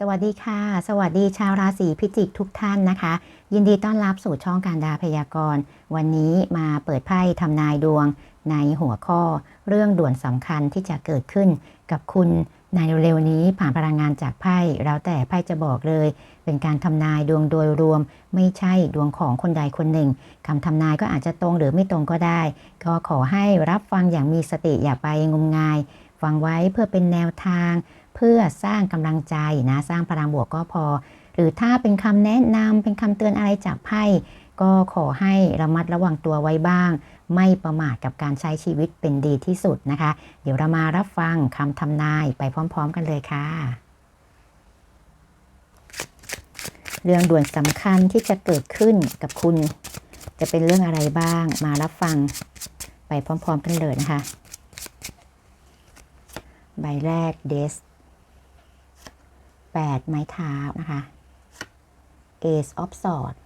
สวัสดีค่ะ สวัสดีชาวราศีพิจิกทุกท่านนะคะ ยินดีต้อนรับสู่ช่องการดาพยากรณ์ วันนี้มาเปิดไพ่ทำนายดวงในหัวข้อ เรื่องด่วนสำคัญที่จะเกิดขึ้นกับคุณในเร็วๆนี้ผ่านพลังงานจากไพ่แล้วแต่ไพ่จะบอกเลย เป็นการทำนายดวงโดยรวม ไม่ใช่ดวงของคนใดคนหนึ่งคำทำนายก็อาจจะตรงหรือไม่ตรงก็ได้ ก็ขอให้รับฟังอย่างมีสติอย่าไปงมงาย ฟังไว้เพื่อเป็นแนวทาง เพื่อสร้างกำลังใจนะสร้างพลังบวกก็พอ หรือถ้าเป็นคำแนะนำเป็นคำเตือนอะไรจากไพ่ก็ขอให้ระมัดระวังตัวไว้บ้าง ไม่ประมาทกับการใช้ชีวิตเป็นดีที่สุดนะคะ เดี๋ยวเรามารับฟังคำทำนายไปพร้อม ๆ กันเลยค่ะ เรื่องด่วนสำคัญที่จะเกิดขึ้นกับคุณ จะเป็นเรื่องอะไรบ้าง มารับฟังไปพร้อม ๆ กันเลยนะคะ ใบแรกเดส 8 ไม้เท้านะคะ Ace of Swords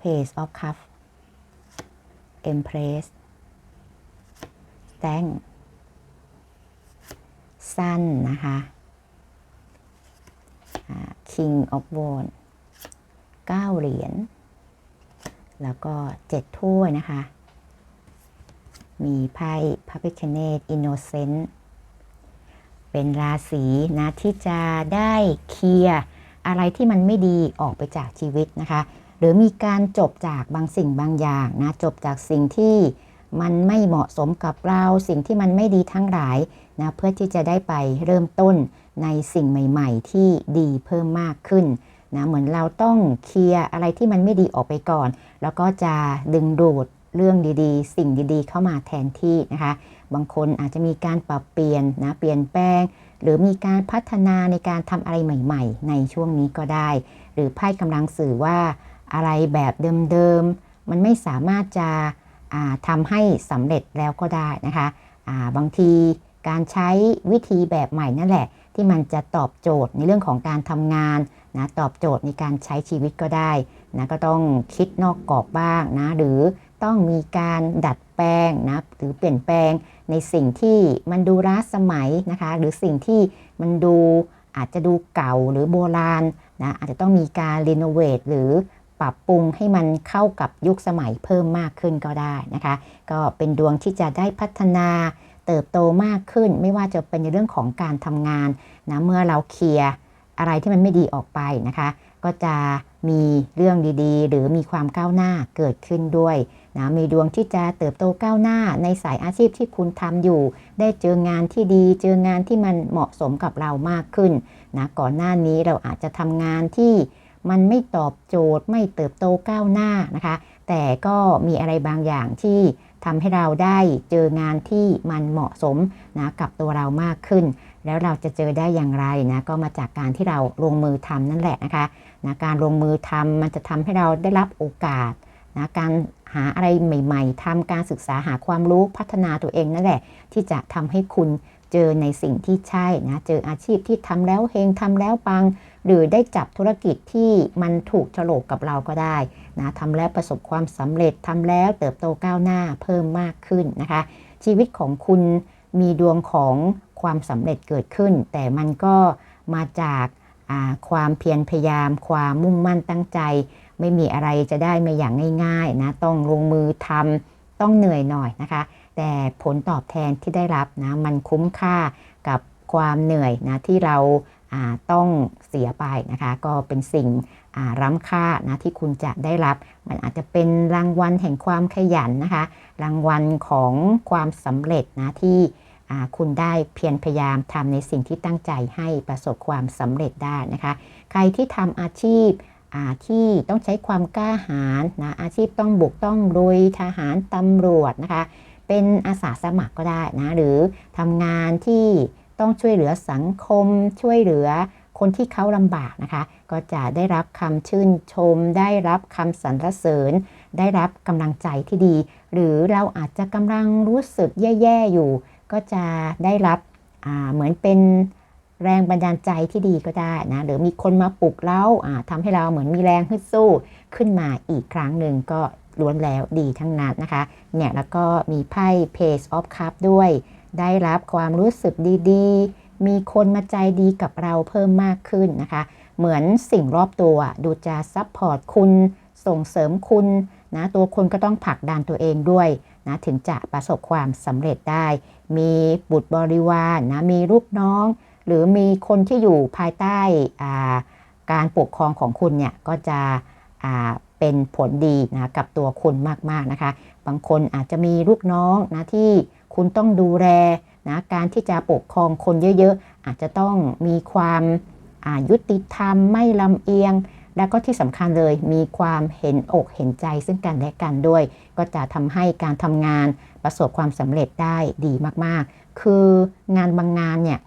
Page of Cups Empress Stand สั้นนะคะ King of Wands 9เหรียญ แล้วก็ 7 ถ้วยนะคะ มีไพ่พระพิคเนตอินโนเซนต์ เป็นราศีนะที่จะได้เคลียร์อะไรที่มันไม่ดีออกไปจากชีวิตนะคะ หรือมีการจบจากบางสิ่งบางอย่างนะจบจากสิ่งที่มันไม่เหมาะสมกับเราสิ่งที่มันไม่ดีทั้งหลายนะเพื่อที่จะได้ไปเริ่มต้นในสิ่งใหม่ ๆ ที่ดีเพิ่มมากขึ้นนะเหมือนเราต้องเคลียร์อะไรที่มันไม่ดีออกไปก่อน แล้วก็จะดึงดูดเรื่องดีๆ สิ่งดีๆ เข้ามาแทนที่นะคะ บางคนอาจจะมีการปรับเปลี่ยนนะเปลี่ยนแปลง หรือมีการพัฒนาในการทำอะไรใหม่ ๆ ในช่วงนี้ก็ได้ หรือไพ่กำลังสื่อว่าอะไรแบบเดิมๆ มันไม่สามารถจะทำให้สำเร็จแล้วก็ได้นะคะบางทีการใช้วิธีแบบใหม่นั่นแหละ ที่มันจะตอบโจทย์ในเรื่องของการทำงานนะตอบโจทย์ในการใช้ชีวิตก็ได้นะก็ต้องคิดนอกกรอบบ้างนะหรือต้องมีการดัดแปลงนะหรือเปลี่ยนแปลง ในสิ่งที่มันดูล้าสมัยนะคะ หรือสิ่งที่มันดูอาจจะดูเก่าหรือโบราณนะอาจจะต้องมีการรีโนเวทหรือปรับปรุงให้มันเข้ากับยุคสมัยเพิ่มมากขึ้นก็ได้นะคะ ก็เป็นดวงที่จะได้พัฒนาเติบโตมากขึ้น ไม่ว่าจะเป็นในเรื่องของการทำงานนะเมื่อเราเคลียร์อะไรที่มันไม่ดีออกไปนะคะ ก็จะ มีเรื่องดีๆ หรือมีความก้าวหน้าเกิดขึ้นด้วยนะมีดวงที่จะเติบโตก้าวหน้าในสายอาชีพที่คุณทำอยู่ ได้เจองานที่ดี เจองานที่มันเหมาะสมกับเรามากขึ้นนะก่อนหน้านี้เราอาจจะทำงานที่มันไม่ตอบโจทย์ไม่เติบโตก้าวหน้านะคะ แต่ก็มีอะไรบางอย่างที่ทำให้เราได้เจองานที่มันเหมาะสมนะกับตัวเรามากขึ้น แล้วเราจะเจอได้อย่างไรนะก็มาจากการที่เราลงมือทำนั่นแหละนะคะ นะการลงมือทำมันจะทำให้เราได้รับโอกาสนะการหาอะไรใหม่ ๆทำการศึกษาหาความรู้พัฒนาตัวเองนั่นแหละ ที่จะทำให้คุณเจอในสิ่งที่ใช่นะเจออาชีพที่ทำแล้วเฮงทำแล้วปัง หรือได้จับธุรกิจที่มันถูกฉลกกับเราก็ได้นะทำแล้วประสบความสำเร็จทำแล้วเติบโตก้าวหน้าเพิ่มมากขึ้นนะคะ ชีวิตของคุณมีดวงของความสำเร็จเกิดขึ้น แต่มันก็มาจาก ความเพียรพยายาม ความมุ่งมั่นตั้งใจ ไม่มีอะไรจะได้มาอย่างง่ายๆนะต้องลงมือทำต้องเหนื่อยหน่อยนะคะ แต่ผลตอบแทนที่ได้รับนะมันคุ้มค่ากับความเหนื่อยนะที่เราต้องเสียไปนะคะ ก็เป็นสิ่งร้ำค่านะที่คุณจะได้รับ มันอาจจะเป็นรางวัลแห่งความขยันนะคะ รางวัลของความสำเร็จนะที่ คุณได้เพียรพยายามทำในสิ่งที่ตั้งใจให้ประสบความสำเร็จได้นะคะ ใครที่ทำอาชีพที่ต้องใช้ความกล้าหาญนะอาชีพต้องบุกต้องลุยทหารตำรวจนะคะ เป็นอาสาสมัครก็ได้นะหรือทำงานที่ต้องช่วยเหลือสังคม ช่วยเหลือคนที่เขาลำบากนะคะ ก็จะได้รับคำชื่นชม ได้รับคำสรรเสริญ ได้รับกำลังใจที่ดี หรือเราอาจจะกำลังรู้สึกแย่ ๆ อยู่ ก็จะได้รับเหมือนเป็นแรงบันดาลใจที่ดีก็ได้นะ หรือมีคนมาปลุกเราทำให้เราเหมือนมีแรงฮึดสู้ขึ้นมาอีกครั้งหนึ่งก็ล้วนแล้วดีทั้งนั้นนะคะ เนี่ยแล้วก็มีไพ่ Page of Cup ด้วย ได้รับความรู้สึกดีๆ มีคนมาใจดีกับเราเพิ่มมากขึ้นนะคะ เหมือนสิ่งรอบตัวดูจะซัพพอร์ตคุณ ส่งเสริมคุณนะ ตัวคุณก็ต้องผลักดันตัวเองด้วย นะถึงจะประสบความสำเร็จได้ มีบุตรบริวารนะมีลูกน้อง หรือมีคนที่อยู่ภายใต้การปกครองของคุณเนี่ยก็จะเป็นผลดีนะกับตัวคุณมากๆนะคะ บางคนอาจจะมีลูกน้องนะที่คุณต้องดูแลนะการที่จะปกครองคนเยอะๆ อาจจะต้องมีความยุติธรรมไม่ลำเอียง แล้วก็ที่สำคัญเลยมีความเห็นอกเห็นใจซึ่งกันและกันด้วย ก็จะทำให้การทำงานประสบความสำเร็จได้ดีมากๆ คืองานบางงานเนี่ย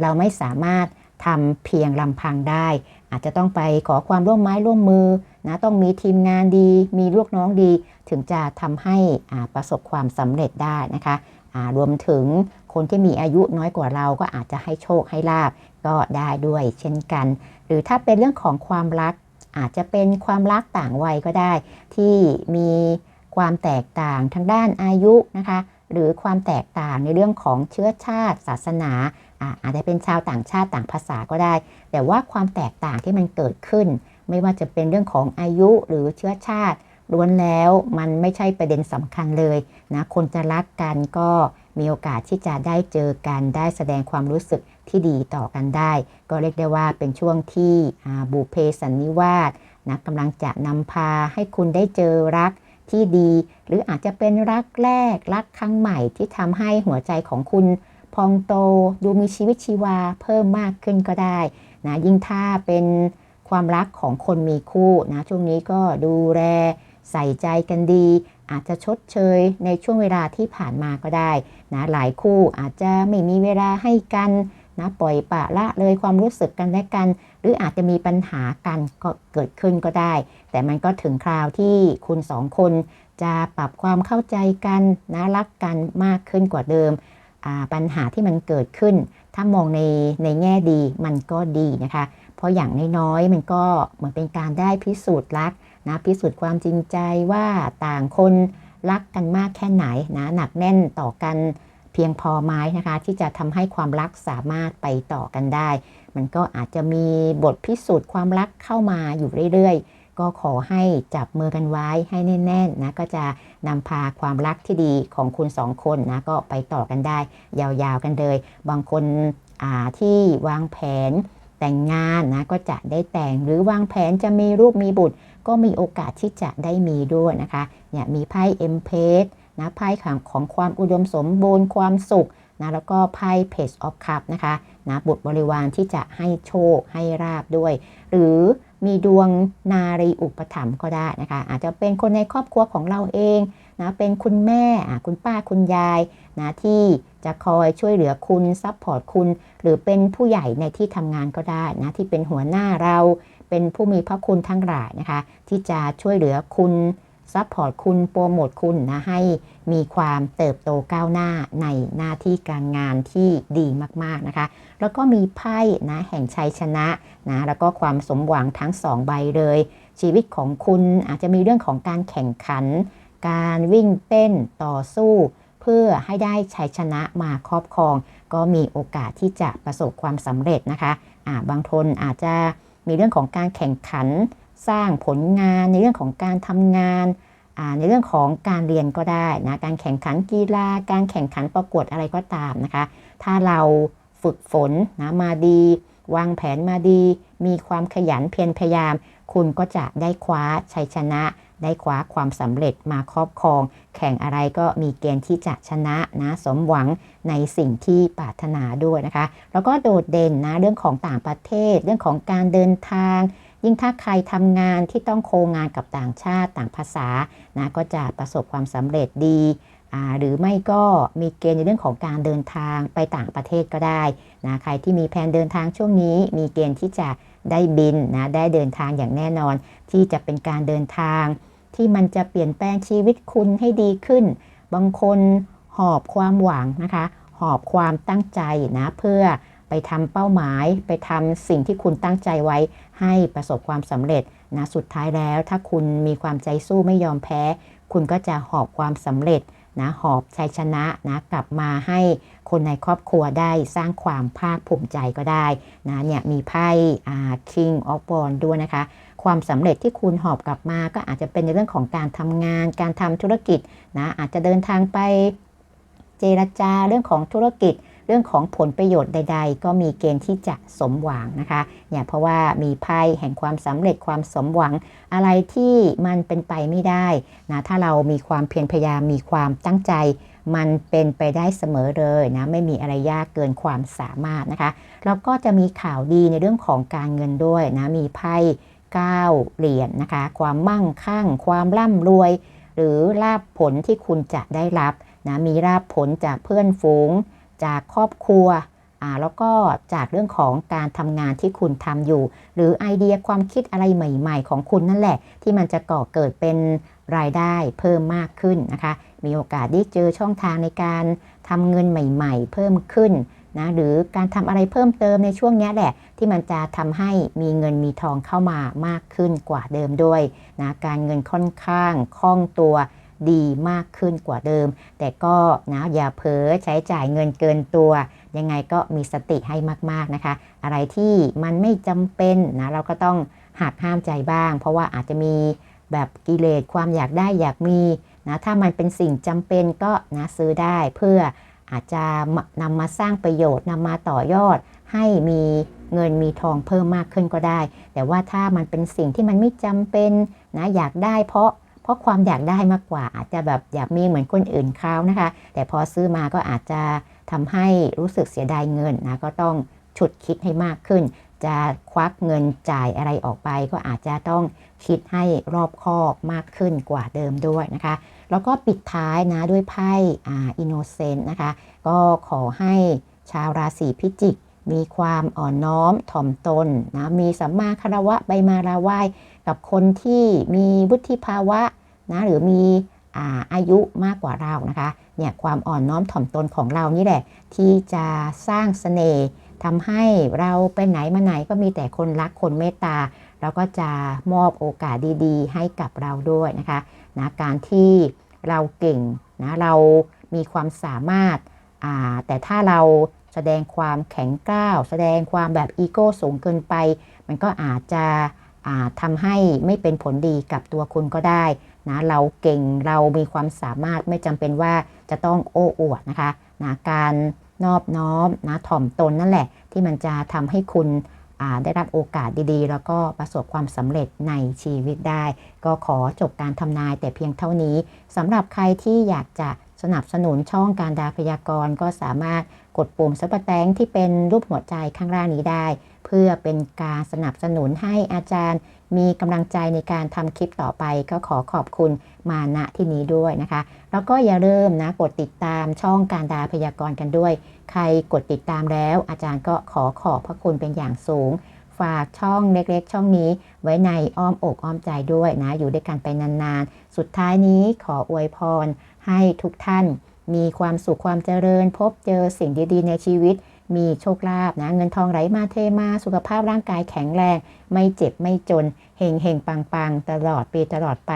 เราไม่สามารถทำเพียงลำพังได้ อาจจะต้องไปขอความร่วมไม้ร่วมมือนะต้องมีทีมงานดี มีลูกน้องดี ถึงจะทำให้ประสบความสำเร็จได้นะคะ รวมถึงคนที่มีอายุน้อยกว่าเราก็อาจจะให้โชคให้ลาบก็ได้ด้วยเช่นกัน หรือถ้าเป็นเรื่องของความรัก อาจจะเป็นความรักต่างวัยก็ได้ ที่มีความแตกต่างทางด้านอายุนะคะหรือความแตกต่างในเรื่องของเชื้อชาติ ศาสนาอาจจะเป็นชาวต่างชาติต่างภาษาก็ได้ แต่ว่าความแตกต่างที่มันเกิดขึ้น ไม่ว่าจะเป็นเรื่องของอายุหรือเชื้อชาติ ล้วนแล้วมันไม่ใช่ประเด็นสำคัญเลยนะคนจะรักกันก็มีโอกาสที่จะได้เจอกันได้แสดงความรู้สึกที่ดีต่อกันได้ ก็เรียกได้ว่าเป็นช่วงที่บุเพสันนิวาสนะกำลังจะนำพาให้คุณได้เจอรักที่ดี หรืออาจจะเป็นรักแรก รักครั้งใหม่ที่ทำให้หัวใจของคุณพองโตดูมีชีวิตชีวาเพิ่มมากขึ้นก็ได้นะยิ่งถ้าเป็นความรักของคนมีคู่นะช่วงนี้ก็ดูแล ใส่ใจกันดี อาจจะชดเชยในช่วงเวลาที่ผ่านมาก็ได้นะหลายคู่อาจจะไม่มีเวลาให้กันนะปล่อยปะละเลยความรู้สึกกันและกัน หรืออาจจะมีปัญหากันก็เกิดขึ้นก็ได้ แต่มันก็ถึงคราวที่คุณสองคนจะปรับความเข้าใจกันนะรักกันมากขึ้นกว่าเดิม ปัญหาที่มันเกิดขึ้น ถ้ามองในในแง่ดีมันก็ดีนะคะ เพราะอย่างน้อยๆมันก็เหมือนเป็นการได้พิสูจน์รัก นะพิสูจน์ความจริงใจว่าต่างคนรักกันมากแค่ไหนนะหนักแน่นต่อกันเพียงพอไหมนะคะ ที่จะทำให้ความรักสามารถไปต่อกันได้ มันก็อาจจะมีบทพิสูจน์ความรักเข้ามาอยู่เรื่อยๆ ก็ขอให้จับมือกันไว้ให้แน่นๆนะก็จะนำพาความรักที่ดีของคุณสองคนนะก็ไปต่อกันได้ ยาวๆกันเลย บางคนที่วางแผนแต่งงานนะก็จะได้แต่งหรือวางแผนจะมีรูปมีบุตร ก็มีโอกาสที่จะได้มีด้วยนะคะเนี่ยมีไพ่เอ็มเพสนะไพ่ของของความอุดมสมบูรณ์ความสุขนะแล้วก็ไพ่เพจออฟคัพนะคะนะบุตรบริวารที่จะให้โชคให้ราบด้วย หรือมีดวงนารีอุปถัมภ์ก็ได้นะคะ อาจจะเป็นคนในครอบครัวของเราเองนะเป็นคุณแม่คุณป้าคุณยายนะที่จะคอยช่วยเหลือคุณซัพพอร์ตคุณ หรือเป็นผู้ใหญ่ในที่ทำงานก็ได้นะที่เป็นหัวหน้าเรา เป็นผู้มีพระคุณทั้งหลายนะคะ ที่จะช่วยเหลือคุณซัพพอร์ตคุณโปรโมทคุณนะให้มีความเติบโตก้าวหน้าในหน้าที่การงานที่ดีมากๆนะคะ แล้วก็มีไพ่นะแห่งชัยชนะนะแล้วก็ความสมหวังทั้งสองใบเลย ชีวิตของคุณอาจจะมีเรื่องของการแข่งขัน การวิ่งเต้นต่อสู้ เพื่อให้ได้ชัยชนะมาครอบครอง ก็มีโอกาสที่จะประสบความสำเร็จนะคะะบางคนอาจจะ มีเรื่องของการแข่งขัน สร้างผลงาน ในเรื่องของการทำงานในเรื่องของการเรียนก็ได้นะการแข่งขันกีฬา การแข่งขันประกวดอะไรก็ตามนะคะ ถ้าเราฝึกฝนนะมาดี วางแผนมาดี มีความขยันเพียรพยายาม คุณก็จะได้คว้าชัยชนะ ได้คว้าความสำเร็จมาครอบครอง แข่งอะไรก็มีเกณฑ์ที่จะชนะนะสมหวังในสิ่งที่ปรารถนาด้วยนะคะ แล้วก็โดดเด่นนะเรื่องของต่างประเทศ เรื่องของการเดินทาง ยิ่งถ้าใครทำงานที่ต้องโคงานกับต่างชาติต่างภาษานะก็จะประสบความสำเร็จดีหรือไม่ก็มีเกณฑ์ในเรื่องของการเดินทางไปต่างประเทศก็ได้นะใครที่มีแผนเดินทางช่วงนี้ มีเกณฑ์ที่จะได้บินนะได้เดินทางอย่างแน่นอน ที่จะเป็นการเดินทาง ที่มันจะเปลี่ยนแปลงชีวิตคุณให้ดีขึ้น บางคนหอบความหวังนะคะ หอบความตั้งใจนะเพื่อไปทำเป้าหมาย ไปทำสิ่งที่คุณตั้งใจไว้ให้ประสบความสำเร็จนะสุดท้ายแล้ว ถ้าคุณมีความใจสู้ไม่ยอมแพ้ คุณก็จะหอบความสำเร็จ นะหอบชัยชนะนะกลับมาให้คนในครอบครัวได้สร้างความภาคภูมิใจก็ได้นะเนี่ยมีไพ่ King of w a n d ด้วยนะคะ ความสำเร็จที่คุณหอบกลับมาก็อาจจะเป็นในเรื่องของการทำงาน การทำธุรกิจนะอาจจะเดินทางไปเจรจาเรื่องของธุรกิจ เรื่องของผลประโยชน์ใด ๆ ก็มีเกณฑ์ที่จะสมหวังนะคะเนี่ยเพราะว่ามีไพ่แห่งความสำเร็จความสมหวัง อะไรที่มันเป็นไปไม่ได้นะถ้าเรามีความเพียรพยายามมีความตั้งใจมันเป็นไปได้เสมอเลยนะไม่มีอะไรยากเกินความสามารถนะคะแล้วก็จะมีข่าวดีในเรื่องของการเงินด้วยนะมีไพ่9เหรียญนนะคะ ความมั่งคั่ง ความร่ำรวย หรือลาบผลที่คุณจะได้รับนะมีลาบผลจากเพื่อนฝูง จากครอบครัวแล้วก็จากเรื่องของการทำงานที่คุณทำอยู่ หรือไอเดียความคิดอะไรใหม่ๆ ของคุณนั่นแหละ ที่มันจะก่อเกิดเป็นรายได้เพิ่มมากขึ้นนะคะ มีโอกาสได้เจอช่องทางในการทำเงินใหม่ๆ เพิ่มขึ้นนะหรือการทำอะไรเพิ่มเติมในช่วงนี้แหละ ที่มันจะทำให้มีเงินมีทองเข้ามามากขึ้นกว่าเดิมด้วยนะการเงินค่อนข้างคล่องตัว ดีมากขึ้นกว่าเดิม แต่ก็นะอย่าเผลอใช้จ่ายเงินเกินตัว ยังไงก็มีสติให้มากๆนะคะ อะไรที่มันไม่จำเป็นนะเราก็ต้องหักห้ามใจบ้าง เพราะว่าอาจจะมีแบบกิเลสความอยากได้อยากมีนะถ้ามันเป็นสิ่งจำเป็นก็นะซื้อได้เพื่ออาจจะนำมาสร้างประโยชน์นำมาต่อยอดให้มีเงินมีทองเพิ่มมากขึ้นก็ได้ แต่ว่าถ้ามันเป็นสิ่งที่มันไม่จำเป็นนะอยากได้เพราะ เพราะความอยากได้มากกว่า อาจจะแบบอยากมีเหมือนคนอื่นเขานะคะ แต่พอซื้อมาก็อาจจะทำให้รู้สึกเสียดายเงินนะก็ต้องฉุดคิดให้มากขึ้น จะควักเงินจ่ายอะไรออกไป ก็อาจจะต้องคิดให้รอบคอบมากขึ้นกว่าเดิมด้วยนะคะ แล้วก็ปิดท้ายนะด้วยไพ่อินโนเซนต์นะคะ ก็ขอให้ชาวราศีพิจิก มีความอ่อนน้อมถ่อมตนนะมีสัมมาคารวะใบมาราไหวกับคนที่มีวุฒิภาวะนะหรือมีอาอายุมากกว่าเรานะคะเนี่ยความอ่อนน้อมถ่อมตนของเรานี่แหละ ที่จะสร้างเสน่ห์ทำให้เราไปไหนมาไหนก็มีแต่คนรักคนเมตตาเราก็จะมอบโอกาสดีๆ ให้กับเราด้วยนะคะนะการที่เราเก่งนะเรามีความสามารถแต่ถ้าเรา แสดงความแข็งกร้าว แสดงความแบบอีโก้สูงเกินไป มันก็อาจจะทำให้ไม่เป็นผลดีกับตัวคุณก็ได้นะเราเก่งเรามีความสามารถไม่จำเป็นว่าจะต้องโอ้อวดนะคะนะการนอบน้อมนะถ่อมตนนั่นแหละ ที่มันจะทำให้คุณได้รับโอกาสดีๆ แล้วก็ประสบความสำเร็จในชีวิตได้ ก็ขอจบการทำนายแต่เพียงเท่านี้สำหรับใครที่อยากจะ สนับสนุนช่องการดาพยากรณ์ก็สามารถกดปุ่มซับแตงที่เป็นรูปหัวใจข้างล่างนี้ได้ เพื่อเป็นการสนับสนุนให้อาจารย์ มีกำลังใจในการทำคลิปต่อไป ก็ขอขอบคุณมาณที่นี้ด้วยนะคะ แล้วก็อย่าลืมนะกดติดตามช่องการดาพยากรณ์กันด้วย ใครกดติดตามแล้ว อาจารย์ก็ขอขอบพระคุณเป็นอย่างสูงฝากช่องเล็กๆ ช่องนี้ไว้ในอ้อมอกอ้อมใจด้วยนะ อยู่ด้วยกันไปนานๆ สุดท้ายนี้ขออวยพร ให้ทุกท่านมีความสุขความเจริญ พบเจอสิ่งดีๆ ในชีวิต มีโชคลาภนะ เงินทองไหลมาเทมา สุขภาพร่างกายแข็งแรง ไม่เจ็บไม่จน เฮงเฮงปังปังตลอดปีตลอดไป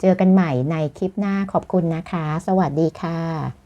เจอกันใหม่ในคลิปหน้าขอบคุณนะคะ สวัสดีค่ะ